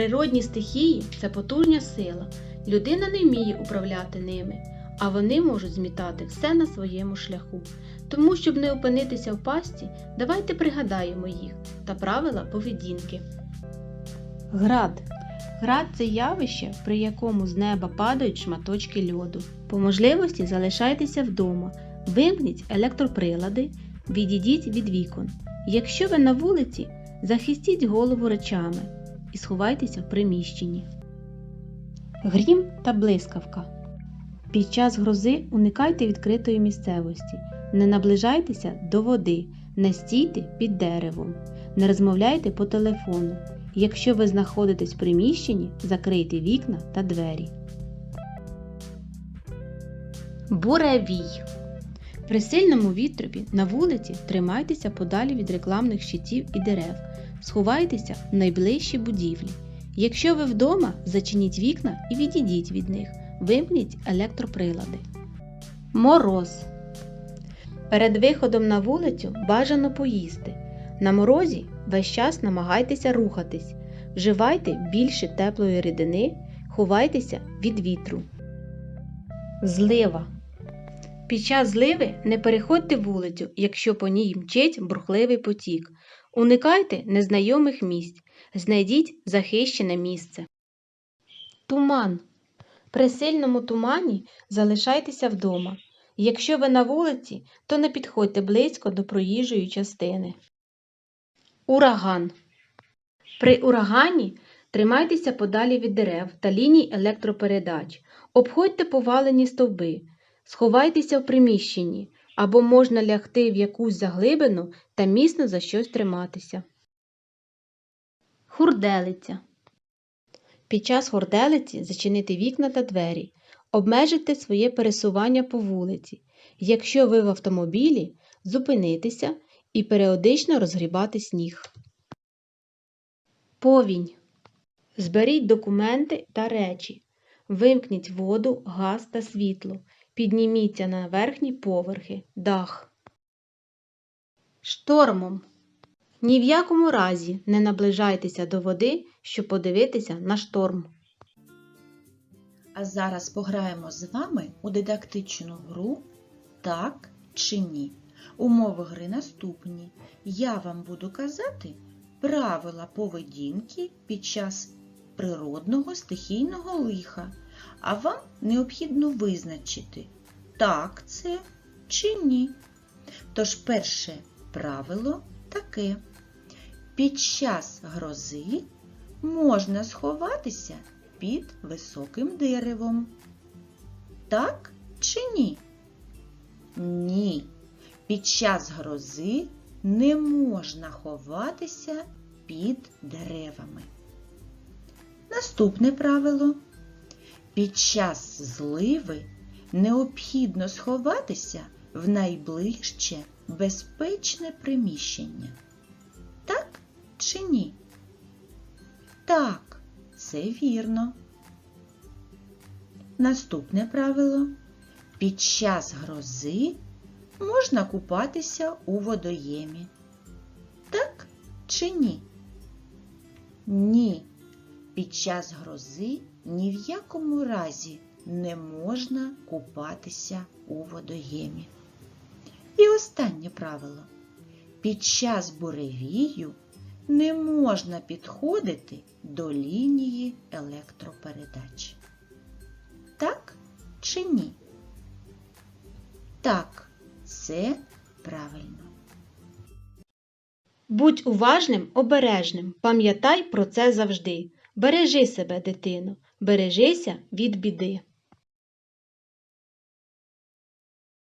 Природні стихії це потужна сила. Людина не вміє управляти ними, а вони можуть змітати все на своєму шляху. Тому, щоб не опинитися в пасті, давайте пригадаємо їх та правила поведінки. Град. Град це явище, при якому з неба падають шматочки льоду. По можливості залишайтеся вдома, вимкніть електроприлади, відійдіть від вікон. Якщо ви на вулиці, захистіть голову речами і сховайтеся в приміщенні. Грім та блискавка. Під час грози уникайте відкритої місцевості, не наближайтеся до води, не стійте під деревом, не розмовляйте по телефону. Якщо ви знаходитесь в приміщенні, закрийте вікна та двері. Буревій. При сильному вітрові на вулиці тримайтеся подалі від рекламних щитів і дерев. Сховайтеся в найближчі будівлі. Якщо ви вдома, зачиніть вікна і відійдіть від них. Вимкніть електроприлади. Мороз. Перед виходом на вулицю бажано поїсти. На морозі весь час намагайтеся рухатись. Вживайте більше теплої рідини, ховайтеся від вітру. Злива. Під час зливи не переходьте вулицю, якщо по ній мчить бурхливий потік. Уникайте незнайомих місць, знайдіть захищене місце. Туман. При сильному тумані залишайтеся вдома. Якщо ви на вулиці, то не підходьте близько до проїжджої частини. Ураган. При урагані тримайтеся подалі від дерев та ліній електропередач. Обходьте повалені стовби. Сховайтеся в приміщенні або можна лягти в якусь заглибину та міцно за щось триматися. Хурделиця. Під час хурделиці зачинити вікна та двері. Обмежити своє пересування по вулиці. Якщо ви в автомобілі, зупинитися і періодично розгрібати сніг. Повінь. Зберіть документи та речі. Вимкніть воду, газ та світло. Підніміться на верхні поверхи, дах. Штормом. Ні в якому разі не наближайтеся до води, щоб подивитися на шторм. А зараз пограємо з вами у дидактичну гру Так чи ні. Умови гри наступні. Я вам буду казати правила поведінки під час природного стихійного лиха, а вам необхідно визначити, так це чи ні. Тож перше правило таке. Під час грози можна сховатися під високим деревом. Так чи ні? Ні. Під час грози не можна ховатися під деревами. Наступне правило. Під час зливи необхідно сховатися в найближче безпечне приміщення. Так чи ні? Так, це вірно. Наступне правило. Під час грози можна купатися у водоємі. Так чи ні? Ні. Під час грози ні в якому разі не можна купатися у водоємі. І останнє правило. Під час буревію не можна підходити до лінії електропередач. Так чи ні? Так, це правильно. Будь уважним, обережним, пам'ятай про це завжди. Бережи себе, дитино, бережися від біди.